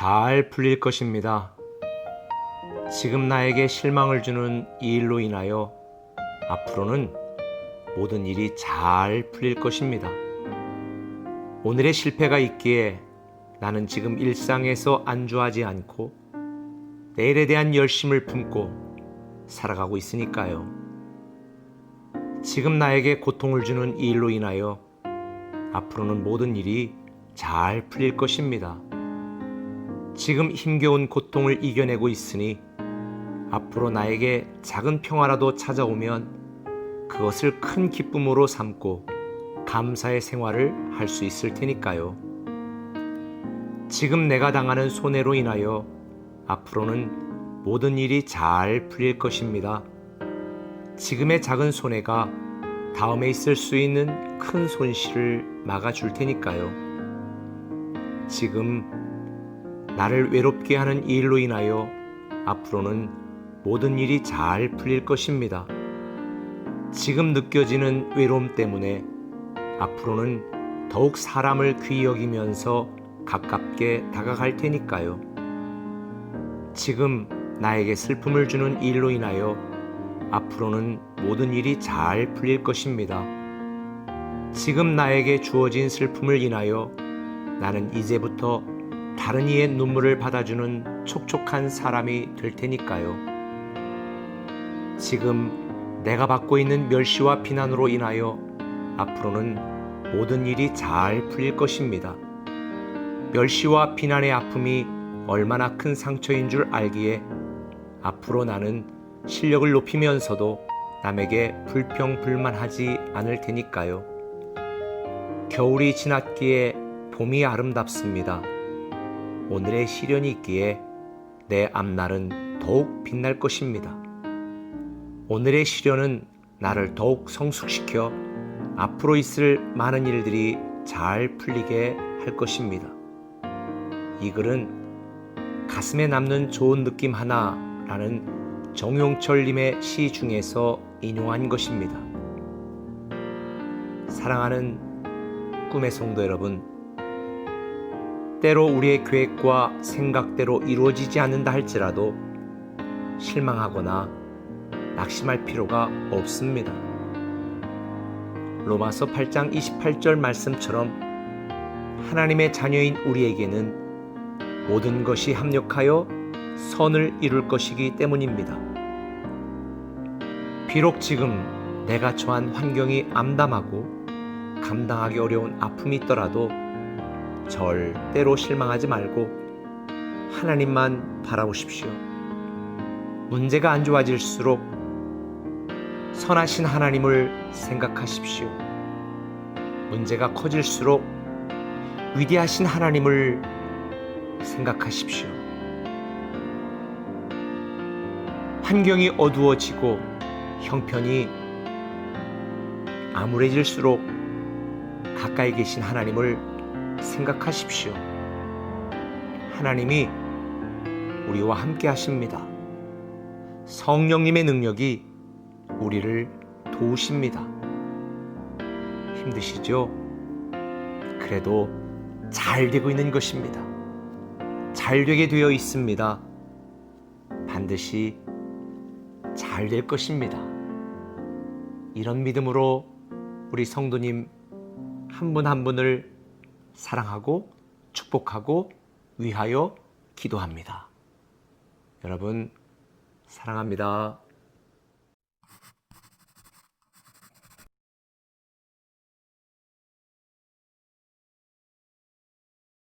잘 풀릴 것입니다. 지금 나에게 실망을 주는 이 일로 인하여 앞으로는 모든 일이 잘 풀릴 것입니다. 오늘의 실패가 있기에 나는 지금 일상에서 안주하지 않고 내일에 대한 열심을 품고 살아가고 있으니까요. 지금 나에게 고통을 주는 이 일로 인하여 앞으로는 모든 일이 잘 풀릴 것입니다. 지금 힘겨운 고통을 이겨내고 있으니 앞으로 나에게 작은 평화라도 찾아오면 그것을 큰 기쁨으로 삼고 감사의 생활을 할 수 있을 테니까요. 지금 내가 당하는 손해로 인하여 앞으로는 모든 일이 잘 풀릴 것입니다. 지금의 작은 손해가 다음에 있을 수 있는 큰 손실을 막아줄 테니까요. 지금 나를 외롭게 하는 이 일로 인하여 앞으로는 모든 일이 잘 풀릴 것입니다. 지금 느껴지는 외로움 때문에 앞으로는 더욱 사람을 귀히 여기면서 가깝게 다가갈 테니까요. 지금 나에게 슬픔을 주는 이 일로 인하여 앞으로는 모든 일이 잘 풀릴 것입니다. 지금 나에게 주어진 슬픔을 인하여 나는 이제부터 다른 이의 눈물을 받아주는 촉촉한 사람이 될 테니까요. 지금 내가 받고 있는 멸시와 비난으로 인하여 앞으로는 모든 일이 잘 풀릴 것입니다. 멸시와 비난의 아픔이 얼마나 큰 상처인 줄 알기에 앞으로 나는 실력을 높이면서도 남에게 불평불만하지 않을 테니까요. 겨울이 지났기에 봄이 아름답습니다. 오늘의 시련이 있기에 내 앞날은 더욱 빛날 것입니다. 오늘의 시련은 나를 더욱 성숙시켜 앞으로 있을 많은 일들이 잘 풀리게 할 것입니다. 이 글은 가슴에 남는 좋은 느낌 하나라는 정용철님의 시 중에서 인용한 것입니다. 사랑하는 꿈의 성도 여러분, 때로 우리의 계획과 생각대로 이루어지지 않는다 할지라도 실망하거나 낙심할 필요가 없습니다. 로마서 8장 28절 말씀처럼 하나님의 자녀인 우리에게는 모든 것이 합력하여 선을 이룰 것이기 때문입니다. 비록 지금 내가 처한 환경이 암담하고 감당하기 어려운 아픔이 있더라도 절대로 실망하지 말고 하나님만 바라보십시오. 문제가 안 좋아질수록 선하신 하나님을 생각하십시오. 문제가 커질수록 위대하신 하나님을 생각하십시오. 환경이 어두워지고 형편이 암울해질수록 가까이 계신 하나님을 생각하십시오. 하나님이 우리와 함께 하십니다. 성령님의 능력이 우리를 도우십니다. 힘드시죠? 그래도 잘 되고 있는 것입니다. 잘 되게 되어 있습니다. 반드시 잘 될 것입니다. 이런 믿음으로 우리 성도님 한 분한 분을 사랑하고 축복하고 위하여 기도합니다. 여러분, 사랑합니다.